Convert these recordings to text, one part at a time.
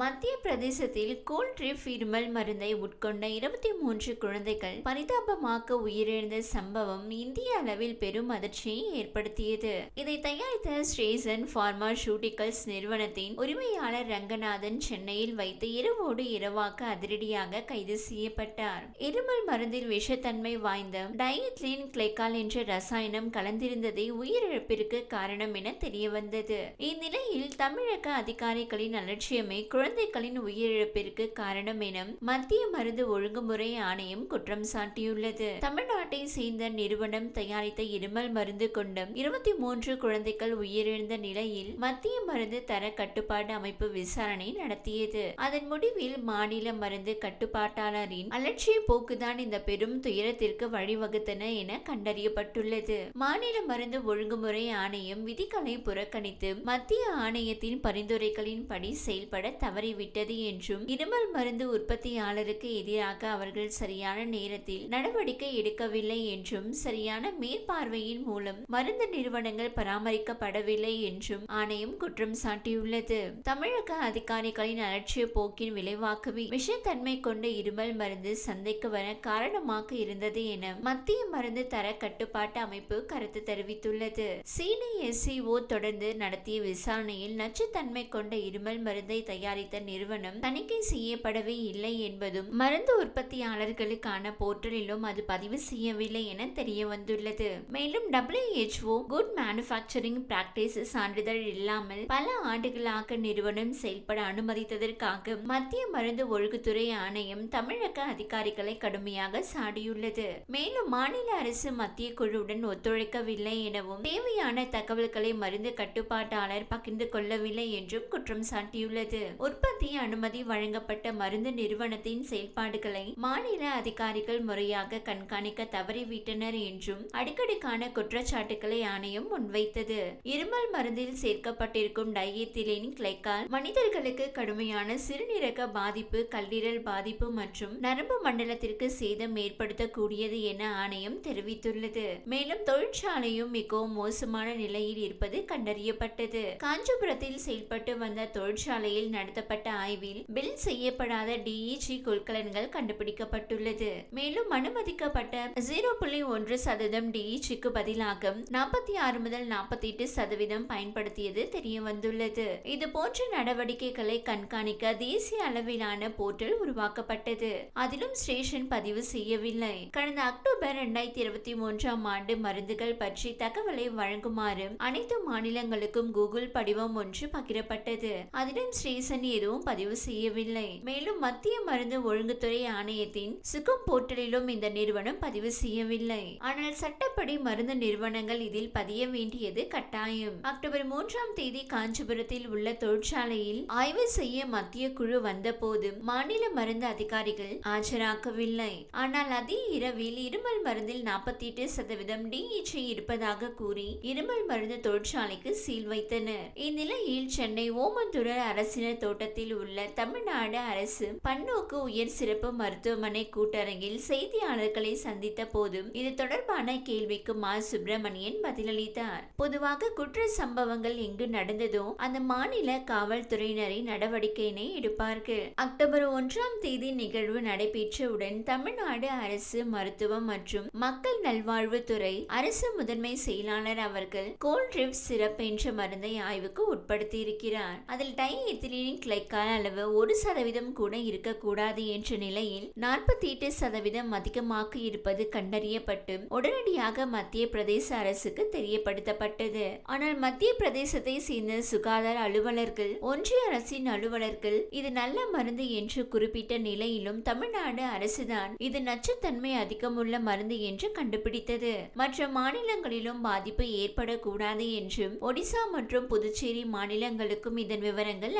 மத்திய பிரதேசத்தில் கோல்ட்ரிப் இருமல் மருந்தை உட்கொண்ட இருபத்தி மூன்று குழந்தைகள் பரிதாபமாக உயிரிழந்த சம்பவம் இந்திய அளவில் பெரும் அதிர்ச்சியை ஏற்படுத்தியது. இதை தயாரித்த ஸ்ரீசன் பார்மாசூட்டிகல்ஸ் நிறுவனத்தின் உரிமையாளர் ரங்கநாதன் சென்னையில் வைத்து இரவோடு இரவாக அதிரடியாக கைது செய்யப்பட்டார். இருமல் மருந்தில் விஷத்தன்மை வாய்ந்த டயத்லின் கிளைக்கால் என்ற ரசாயனம் கலந்திருந்ததே உயிரிழப்பிற்கு காரணம் என தெரியவந்தது. இந்நிலையில் தமிழக அதிகாரிகளின் அலட்சியமே குழந்தைகளின் உயிரிழப்பிற்கு காரணம் என மத்திய மருந்து ஒழுங்குமுறை ஆணையம் குற்றம் சாட்டியுள்ளது. தமிழ்நாட்டை சேர்ந்த நிறுவனம் தயாரித்த இருமல் மருந்து கொண்ட இருபத்தி மூன்று குழந்தைகள் உயிரிழந்த நிலையில் மத்திய மருந்து தர கட்டுப்பாடு அமைப்பு விசாரணை நடத்தியது. அதன் முடிவில் மாநில மருந்து கட்டுப்பாட்டாளரின் அலட்சிய போக்குதான் இந்த பெரும் துயரத்திற்கு வழிவகுத்தன என கண்டறியப்பட்டுள்ளது. மாநில மருந்து ஒழுங்குமுறை ஆணையம் விதிகளை புறக்கணித்து மத்திய ஆணையத்தின் பரிந்துரைகளின்படி செயல்பட தவறிவிட்டது என்றும் இருமல் மருந்து உற்பத்தியாளருக்கு எதிராக அவர்கள் சரியான நேரத்தில் நடவடிக்கை எடுக்கவில்லை என்றும் சரியான மேற்பார்வையின் மூலம் மருந்து நிறுவனங்கள் பராமரிக்கப்படவில்லை என்றும் ஆணையம் குற்றம் சாட்டியுள்ளது. தமிழக அதிகாரிகளின் அலட்சிய போக்கின் விளைவாகவே விஷத்தன்மை கொண்ட இருமல் மருந்து சந்தைக்கு வர காரணமாக இருந்தது என மத்திய மருந்து தர கட்டுப்பாட்டு அமைப்பு கருத்து தெரிவித்துள்ளது. சிடிஎஸ்சிஓ தொடர்ந்து நடத்திய விசாரணையில் நச்சுத்தன்மை கொண்ட இருமல் மருந்தை தயாரித்த நிறுவனம் தணிக்கை செய்யப்படவே இல்லை என்பதும் மருந்து உற்பத்தியாளர்களுக்கான போர்ட்டலிலும் அது பதிவு செய்யவில்லை என தெரிய வந்துள்ளது. மேலும் டபிள்யூஹெச்ஓ குட் மேனுஃபேக்சரிங் பிராக்டிஸ் சான்றிதழ் இல்லாமல் பல ஆண்டுகளாக நிறுவனம் செயல்பட அனுமதித்ததற்காக மத்திய மருந்து ஒழுங்குத்துறை ஆணையம் தமிழக அதிகாரிகளை கடுமையாக சாடியுள்ளது. மேலும் மாநில அரசு மத்திய குழுவுடன் ஒத்துழைக்கவில்லை எனவும் தேவையான தகவல்களை மருந்து கட்டுப்பாட்டாளர் பகிர்ந்து கொள்ளவில்லை என்றும் குற்றம் சாட்டியுள்ளது. உற்பத்தி அனுமதி வழங்கப்பட்ட மருந்து நிறுவனத்தின் செயல்பாடுகளை மாநில அதிகாரிகள் முறையாக கண்காணிக்க தவறிவிட்டனர் என்றும் அடிக்கடிக்கான குற்றச்சாட்டுகளை ஆணையம் முன்வைத்தது. இருமல் மருந்தில் சேர்க்கப்பட்டிருக்கும் டையத்திலின் கிளைக்கால் மனிதர்களுக்கு கடுமையான சிறுநீரக பாதிப்பு கல்லீரல் பாதிப்பு மற்றும் நரம்பு மண்டலத்திற்கு சேதம் ஏற்படுத்தக்கூடியது என ஆணையம் தெரிவித்துள்ளது. மேலும் தொழிற்சாலையும் மிகவும் மோசமான நிலையில் இருப்பது கண்டறியப்பட்டது. காஞ்சிபுரத்தில் செயல்பட்டு வந்த தொழிற்சாலையில் நடத்தப்பட்ட ஆய்வில் பில் செய்யப்படாத டிஇஜி கொள்கலன்கள் கண்டுபிடிக்கப்பட்டுள்ளது. மேலும் அனுமதிக்கப்பட்ட ஜீரோ புள்ளி ஒன்று சதவீதம் டிஇஜிக்கு பதிலாக நாற்பத்தி ஆறு முதல் நாற்பத்தி எட்டு சதவீதம் பயன்படுத்தியது தெரிய வந்துள்ளது இது போன்ற நடவடிக்கைகளை கண்காணிக்க தேசிய அளவிலான போர்ட்டல் உருவாக்கப்பட்டது. அதிலும் ஸ்டேஷன் பதிவு செய்யவில்லை. கடந்த அக்டோபர் இரண்டாயிரத்தி இருபத்தி மூன்றாம் ஆண்டு மருந்துகள் பற்றி தகவலை வழங்குமாறு அனைத்து மாநிலங்களுக்கும் கூகுள் படிவம் ஒன்று பகிரப்பட்டது. அதிலும் ஸ்டேஷன் எதுவும் பதிவு செய்யவில்லை. மேலும் மத்திய மருந்து ஒழுங்குத்துறை ஆணையத்தின் சுகம் போர்ட்டலிலும் இந்த நிறுவனம் பதிவு செய்யவில்லை. ஆனால் சட்டப்படி மருந்து நிறுவனங்கள் இதில் பதிய வேண்டியது கட்டாயம். அக்டோபர் மூன்றாம் தேதி காஞ்சிபுரத்தில் உள்ள தொழிற்சாலையில் ஆய்வு செய்ய மத்திய குழு வந்தபோது மாநில மருந்து அதிகாரிகள் ஆஜராகவில்லை. ஆனால் அதே இரவில் இருமல் மருந்தில் நாற்பத்தி எட்டு சதவீதம் டிஇச்சி இருப்பதாக கூறி இருமல் மருந்து தொழிற்சாலைக்கு சீல் வைத்தனர். இந்நிலையில் சென்னை ஓமந்தூரர் அரசினர் தோட்டத்தில் உள்ள தமிழ்நாடு அரசு பன்னோக்கு உயர் சிறப்பு மருத்துவமனை கூட்டரங்கில் செய்தியாளர்களை சந்தித்த போதும் இது தொடர்பான கேள்விக்கு மா. சுப்பிரமணியன் பதிலளித்தார். பொதுவாக குற்ற சம்பவங்கள் எங்கு நடந்ததோ அந்த மாநில காவல்துறையினரை நடவடிக்கையினை எடுப்பார்கள். அக்டோபர் ஒன்றாம் தேதி நிகழ்வு நடைபெற்றவுடன் தமிழ்நாடு அரசு மருத்துவம் மற்றும் மக்கள் நல்வாழ்வுத்துறை அரசு முதன்மை செயலாளர் அவர்கள் கோல்ட்ரிப் சிறப்பு என்ற மருந்தை ஆய்வுக்கு உட்படுத்தியிருக்கிறார். அதில் டை எத்திலின் கிளைக்கால் அளவு ஒரு சதவீதம் கூட இருக்கக்கூடாது என்ற நிலையில் நாற்பத்தி எட்டு சதவீதம் அதிகமாக இருப்பது கண்டறியப்பட்டு உடனடியாக மத்திய பிரதேச அரசுக்கு தெரியப்படுத்தப்பட்டது. ஆனால் மத்திய பிரதேசத்தை சேர்ந்த சுகாதார அலுவலர்கள் ஒன்றிய அரசின் அலுவலர்கள் இது நல்ல மருந்து என்று குறிப்பிட்ட நிலையிலும் தமிழ்நாடு அரசுதான் இது நச்சுத்தன்மை அதிகமுள்ள மருந்து என்று கண்டுபிடித்தது. மற்ற மாநிலங்களிலும் பாதிப்பு ஏற்படக்கூடாது என்றும் ஒடிசா மற்றும் புதுச்சேரி மாநிலங்களுக்கும் இதன் விவரங்கள்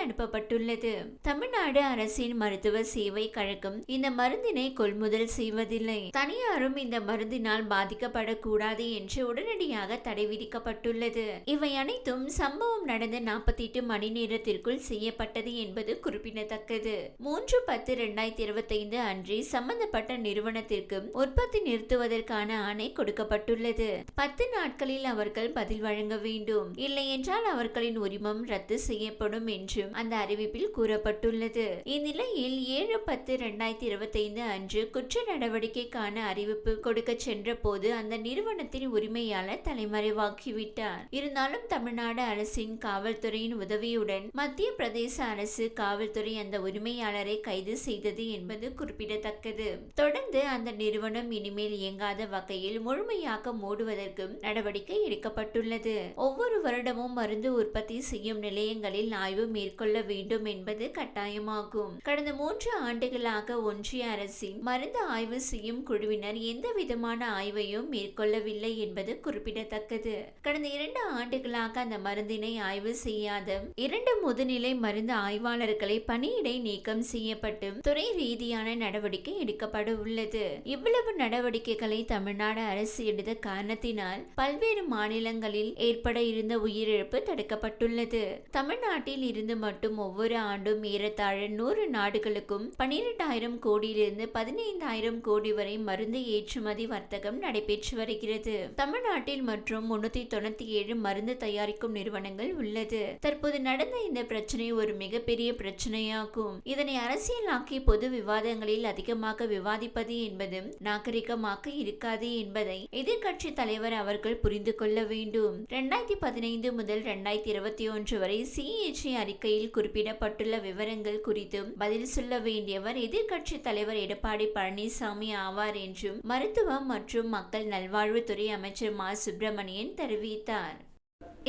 அனுப்பப்பட்டுள்ளது தமிழ்நாடு அரசின் மருத்துவ சேவை கழகம் இந்த மருந்தினை கொள்முதல் செய்வதில்லை. தனியாரும் இந்த மருந்தினால் பாதிக்கப்படக்கூடாது என்று உடனடியாக தடை விதிக்கப்பட்டுள்ளது. இவை அனைத்தும் சம்பவம் நடந்த நாற்பத்தி எட்டு மணி நேரத்திற்குள் செய்யப்பட்டது என்பது குறிப்பிடத்தக்கது. மூன்று பத்து இரண்டாயிரத்தி இருபத்தி ஐந்து அன்றே சம்பந்தப்பட்ட நிறுவனத்திற்கு உற்பத்தி நிறுத்துவதற்கான ஆணை கொடுக்கப்பட்டுள்ளது. பத்து நாட்களில் அவர்கள் பதில் வழங்க வேண்டும். இல்லை என்றால் அவர்களின் உரிமம் ரத்து செய்யப்படும் என்றும் அந்த அறிவிப்பு அறிவிப்பில் கூறப்பட்டுள்ளது. இந்நிலையில் ஏழு பத்து இரண்டாயிரத்தி இருபத்தி ஐந்து அன்று குற்ற நடவடிக்கைக்கான அறிவிப்பு கொடுக்க சென்ற போது அந்த நிறுவனத்தின் உரிமையாளர் தலைமறைவாக்கிவிட்டார் இருந்தாலும் தமிழ்நாடு அரசின் காவல்துறையின் உதவியுடன் மத்திய பிரதேச அரசு காவல்துறை அந்த உரிமையாளரை கைது செய்தது என்பது குறிப்பிடத்தக்கது. தொடர்ந்து அந்த நிறுவனம் இனிமேல் இயங்காத வகையில் முழுமையாக மூடுவதற்கும் நடவடிக்கை எடுக்கப்பட்டுள்ளது. ஒவ்வொரு வருடமும் மருந்து உற்பத்தி செய்யும் நிலையங்களில் ஆய்வு மேற்கொள்ள வேண்டும் வேண்டும் என்பது கட்டாயமாகும். கடந்த மூன்று ஆண்டுகளாக ஒன்றிய அரசின் மருந்து ஆய்வு செய்யும் குழுவினர் எந்த விதமான ஆய்வையும் மேற்கொள்ளவில்லை என்பது குறிப்பிடத்தக்கது. கடந்த இரண்டு ஆண்டுகளாக அந்த மருந்தினை ஆய்வு செய்யாத இரண்டு முதுநிலை மருந்து ஆய்வாளர்களை பணியிடை நீக்கம் செய்யப்பட்டு துறை ரீதியான நடவடிக்கை எடுக்கப்பட உள்ளது இவ்வளவு நடவடிக்கைகளை தமிழ்நாடு அரசு எடுத்த காரணத்தினால் பல்வேறு மாநிலங்களில் ஏற்பட இருந்த உயிரிழப்பு தடுக்கப்பட்டுள்ளது. தமிழ்நாட்டில் இருந்து மட்டும் ஒவ்வொரு ஆண்டும் ஏறத்தாழ நூறு நாடுகளுக்கும் பனிரெண்டாயிரம் கோடியிலிருந்து பதினைந்தாயிரம் கோடி வரை மருந்து ஏற்றுமதி வர்த்தகம் நடைபெற்று வருகிறது. தமிழ்நாட்டில் மற்றும் முன்னூத்தி தொண்ணூத்தி ஏழு மருந்து தயாரிக்கும் நிறுவனங்கள் உள்ளது. தற்போது நடந்த இந்த பிரச்சனை ஒரு மிகப்பெரிய பிரச்சனையாகும். இதனை அரசியலாக்கி பொது விவாதங்களில் அதிகமாக விவாதிப்பது என்பது நாகரிகமாக இருக்காது என்பதை எதிர்க்கட்சி தலைவர் அவர்கள் புரிந்து கொள்ள வேண்டும். இரண்டாயிரத்தி பதினைந்து முதல் இரண்டாயிரத்தி இருபத்தி ஒன்று வரை சிஏஜி அறிக்கையில் வெளியிடப்பட்டுள்ள விவரங்கள் குறித்தும் பதில் சொல்ல வேண்டியவர் எதிர்க்கட்சி தலைவர் எடப்பாடி பழனிசாமி ஆவார் என்றும் மருத்துவம் மற்றும் மக்கள் நல்வாழ்வுத்துறை அமைச்சர் மா. சுப்பிரமணியன் தெரிவித்தார்.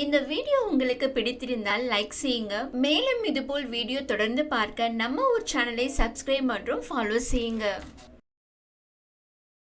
இந்த வீடியோ உங்களுக்கு பிடித்திருந்தால் லைக் செய்யுங்க. மேலும் இதுபோல் வீடியோ தொடர்ந்து பார்க்க நம்ம ஒரு சேனலை சப்ஸ்கிரைப் மற்றும் ஃபாலோ செய்யுங்க.